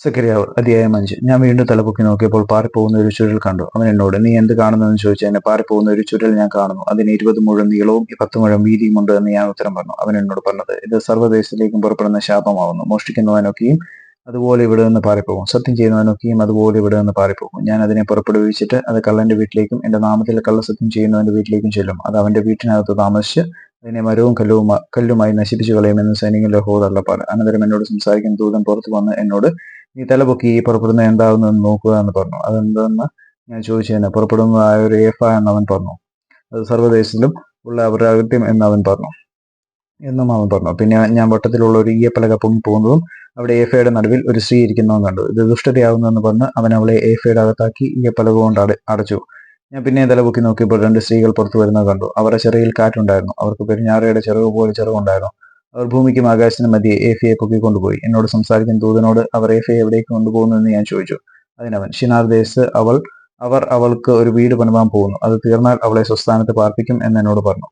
സക്കരിയാവ് അധ്യായം അഞ്ച് ഞാൻ വീണ്ടും തലപൊക്കി നോക്കിയപ്പോൾ പാറിപ്പോകുന്ന ഒരു ചുരുൾ കണ്ടു. അവൻ എന്നോട് നീ എന്ത് കാണുന്നതെന്ന് ചോദിച്ചു എന്നെ പാറിപ്പോകുന്ന ഒരു ചുരുൾ ഞാൻ കാണുന്നു. അതിന് ഇരുപത് മുഴം നീളവും പത്ത് മുഴം വീതിയും ഉണ്ട് എന്ന് ഞാൻ ഉത്തരം പറഞ്ഞു. അവൻ എന്നോട് പറഞ്ഞത് ഇത് സർവദേശത്തിലേക്കും പുറപ്പെടുന്ന ശാപമാവുന്നു. മോഷ്ടിക്കുന്നവനൊക്കെയും അതുപോലെ ഇവിടെ നിന്ന് പാറിപ്പോകും. സത്യം ചെയ്യുന്നവനൊക്കെയും അതുപോലെ ഇവിടെ നിന്ന് പാറിപ്പോകും. ഞാൻ അതിനെ പുറപ്പെടുവിച്ചിട്ട് അത് കള്ളന്റെ വീട്ടിലേക്കും എന്റെ നാമത്തിൽ കള്ളസത്യം ചെയ്യുന്നവന്റെ വീട്ടിലേക്കും ചെല്ലും. അത് അവന്റെ വീട്ടിനകത്ത് താമസിച്ച് അതിനെ മരവും കല്ലുവും കല്ലുമായി നശിപ്പിച്ചു കളയുമെന്ന് സൈനികന്റെ ലഹോ തള്ളപ്പാട് അനന്തരം എന്നോട് സംസാരിക്കുന്ന ദൂതൻ പുറത്തു വന്ന് എന്നോട് നീ തലപൊക്കി ഈ പുറപ്പെടുന്ന എന്താകുന്നെന്ന് നോക്കുക എന്ന് പറഞ്ഞു. അതെന്തെന്ന് ഞാൻ ചോദിച്ചതിന് പുറപ്പെടുന്നതായ ഒരു ഏഫ എന്നവൻ പറഞ്ഞു. അത് സർവദേശത്തിലും ഉള്ള അവരുടെ അകത്യം എന്ന് അവൻ പറഞ്ഞു. എന്നും അവൻ പറഞ്ഞു. പിന്നെ ഞാൻ വട്ടത്തിലുള്ള ഒരു ഈയപ്പലക പൊങ്ങി പോകുന്നതും അവിടെ ഏഫയുടെ നടുവിൽ ഒരു സ്ത്രീ ഇരിക്കുന്നതും കണ്ടു. ഇത് ദുഷ്ടതയാവുന്നതെന്ന് പറഞ്ഞ് അവൻ അവളെ ഏഫയുടെ അകത്താക്കി ഈയപ്പലക കൊണ്ട് അട അടച്ചു. ഞാൻ പിന്നെ തലപൊക്കി നോക്കിയപ്പോൾ രണ്ട് സ്ത്രീകൾ പുറത്തു വരുന്നത് കണ്ടു. അവരുടെ ചെറിയിൽ കാറ്റുണ്ടായിരുന്നു. അവർക്ക് പെരിഞ്ഞാറയുടെ ചിറക് പോലെ ചിറകുണ്ടായിരുന്നു. അവർ ഭൂമിക്കും ആകാശത്തിനും മധ്യേ ഏഫിയെ പൊക്കിക്കൊണ്ടുപോയി എന്നോട് സംസാരിക്കുന്ന ദൂതനോട് അവർ ഏഫയെ എവിടേക്ക് കൊണ്ടുപോകുന്നു എന്ന് ഞാൻ ചോദിച്ചു. അതിനവൻ ഷിനാർ ദേശത്ത് അവൾ അവർ അവൾക്ക് ഒരു വീട് പണിവാൻ പോകുന്നു. അത് തീർന്നാൽ അവളെ സ്വസ്ഥാനത്ത് പാർപ്പിക്കും എന്ന് എന്നോട് പറഞ്ഞു.